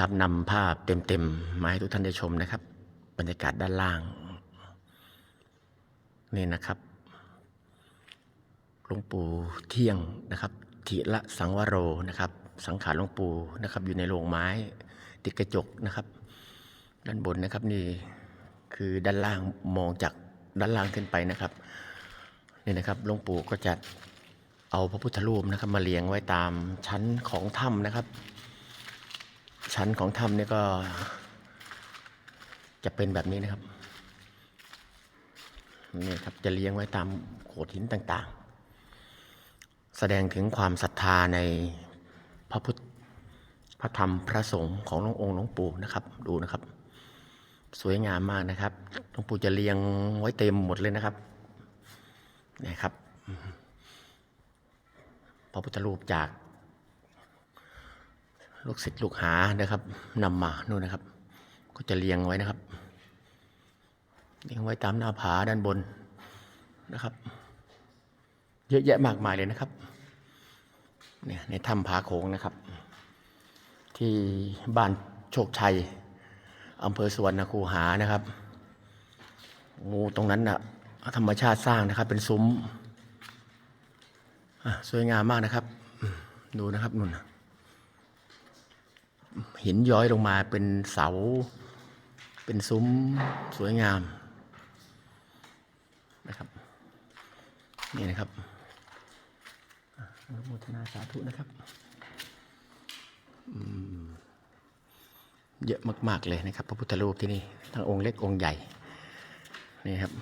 ครับนำภาพเต็มๆมาให้ทุกท่านได้ชมนะครับ บรรยากาศด้านล่าง นี่นะครับหลวงปู่เที่ยงนะครับทิละสังวโรนะครับ สังขารหลวงปู่นะครับ อยู่ในโรงไม้ติดกระจกนะครับ ด้านบนนะครับนี่คือด้านล่างมองจากด้านล่างขึ้นไปนะครับนี่นะครับหลวงปู่ก็จะเอาพระพุทธรูปนะครับ มาเรียงไว้ตามชั้นของถ้ำนะครับ ชั้นของถ้ำเนี่ยก็จะเป็นแบบนี้นะครับนี่ครับจะเลี้ยงไว้ตามโขดหินต่างๆ แสดงถึงความศรัทธาในพระพุทธพระธรรมพระสงฆ์ของหลวงองค์หลวงปู่นะครับดูนะครับ สวยงามมากนะครับหลวงปู่จะเรียงไว้เต็มหมดเลยนะครับนี่ครับพระพุทธรูปจาก ลูกศิษย์ลูกหานะครับนำมานู่นนะครับ ก็จะเรียงไว้นะครับ เรียงไว้ตามหน้าผาด้านบนนะครับ เยอะแยะมากมายเลยนะครับเนี่ยในถ้ำผาโขงนะครับ ที่บ้านโชคชัยอำเภอสวนนคูหานะครับโอ้ตรงนั้นน่ะธรรมชาติสร้างนะครับ เป็นซุ้มสวยงามมากนะครับ ดูนะครับนุ่นนะ หินย้อยลงมาเป็นเสา เป็นซุ้มสวยงามนะครับ นี่นะครับอะอนุโมทนาสาธุนะครับเยอะมาก ๆ เลยนะครับ พระพุทธรูปที่นี่ทั้งองค์เล็กองค์ใหญ่นี่ครับ